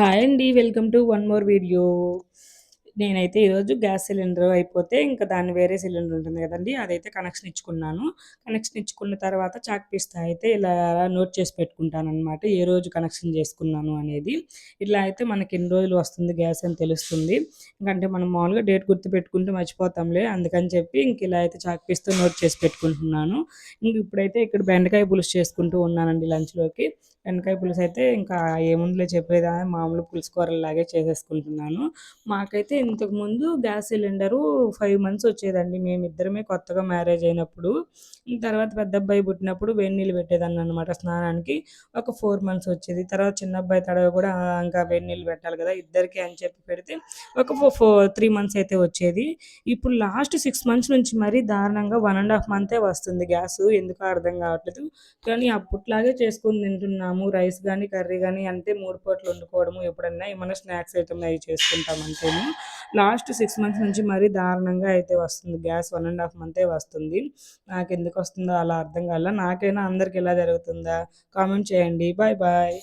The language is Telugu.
హాయ్ అండి welcome to one more video నేనైతే ఈరోజు గ్యాస్ సిలిండర్ అయిపోతే ఇంకా దాన్ని వేరే సిలిండర్ ఉంటుంది కదండి అదైతే కనెక్షన్ ఇచ్చుకున్నాను. కనెక్షన్ ఇచ్చుకున్న తర్వాత చాక్ పిస్తా అయితే ఇలా నోట్ చేసి పెట్టుకుంటాను అనమాట ఏ రోజు కనెక్షన్ చేసుకున్నాను అనేది. ఇట్లా అయితే మనకి ఎన్ని రోజులు వస్తుంది గ్యాస్ అని తెలుస్తుంది. ఇంకంటే మనం మామూలుగా డేట్ గుర్తు పెట్టుకుంటూ మర్చిపోతాంలే అందుకని చెప్పి ఇంక ఇలా అయితే చాక్ పిస్తూ నోట్ చేసి పెట్టుకుంటున్నాను. ఇంక ఇప్పుడైతే ఇక్కడ బెండకాయ పులుసు చేసుకుంటూ ఉన్నానండి లంచ్లోకి బెండకాయ పులుసు అయితే ఇంకా ఏముందిలే చెప్పేదా మామూలు పులుసు కూరలాగే చేసేసుకుంటున్నాను. మాకైతే ఇంతకుముందు గ్యాస్ సిలిండరు ఫైవ్ మంత్స్ వచ్చేదండి. మేమిద్దరమే కొత్తగా మ్యారేజ్ అయినప్పుడు తర్వాత పెద్ద అబ్బాయి పుట్టినప్పుడు వేడి నీళ్ళు పెట్టేదాన్ని అనమాట స్నానానికి. ఒక ఫోర్ మంత్స్ వచ్చేది. తర్వాత చిన్న అబ్బాయి తడవ కూడా ఇంకా వేడి నీళ్ళు పెట్టాలి కదా ఇద్దరికి అని చెప్పి పెడితే ఒక ఫోర్ త్రీ మంత్స్ అయితే వచ్చేది. ఇప్పుడు లాస్ట్ సిక్స్ మంత్స్ నుంచి మరీ దారుణంగా వన్ అండ్ హాఫ్ మంతే వస్తుంది గ్యాస్. ఎందుకో అర్థం కావట్లేదు. కానీ అప్పట్లాగే చేసుకుని తింటున్నాము. రైస్ కానీ కర్రీ కానీ అంటే మూడు పూటలు వండుకోవడము ఎప్పుడన్నా. ఏమైనా స్నాక్స్ ఐటమ్ అవి చేసుకుంటాం అంతేను. లాస్ట్ సిక్స్ మంత్స్ నుంచి మరీ దారుణంగా అయితే వస్తుంది. గ్యాస్ వన్ అండ్ హాఫ్ మంతే వస్తుంది. నాకు ఎందుకు వస్తుందో అలా అర్థం కాల. నాకైనా అందరికి ఎలా జరుగుతుందా? కామెంట్ చేయండి. Bye bye.